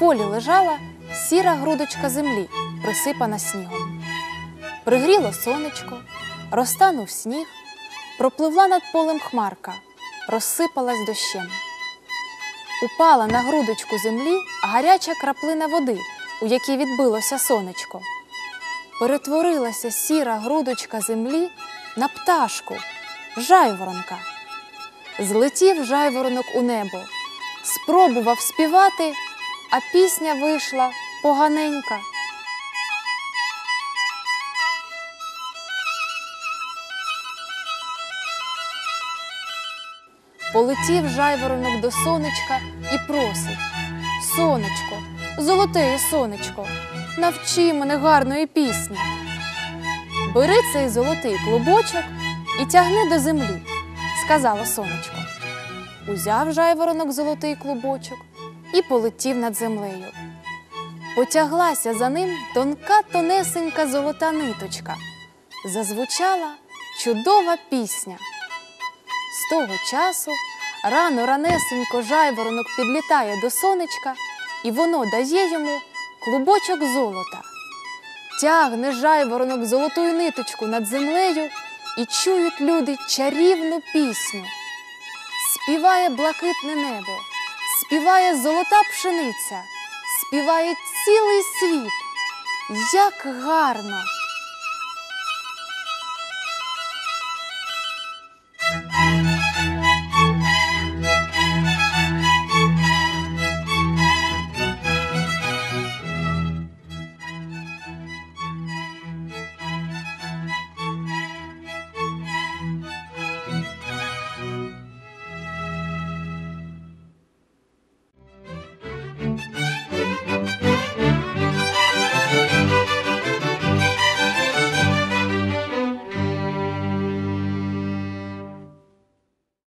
полі лежала сіра грудочка землі, присипана снігом. Пригріло сонечко, розтанув сніг, пропливла над полем хмарка, розсипалась дощем. Упала на грудочку землі гаряча краплина води, у якій відбилося сонечко. Перетворилася сіра грудочка землі на пташку, жайворонка. Злетів жайворонок у небо, спробував співати, а пісня вийшла поганенька. Полетів жайворонок до сонечка і просить: Сонечко, золотеє сонечко, навчи мене гарної пісні. Бери цей золотий клубочок і тягни до землі, сказало сонечко. Узяв жайворонок золотий клубочок і полетів над землею. Потяглася за ним тонка тонесенька золота ниточка. Зазвучала чудова пісня. З того часу рано ранесенько жайворонок підлітає до сонечка, і воно дає йому клубочок золота. Тягне жайворонок золотую ниточку над землею, і чують люди чарівну пісню. Співає блакитне небо, співає золота пшениця, співає цілий світ. Як гарно!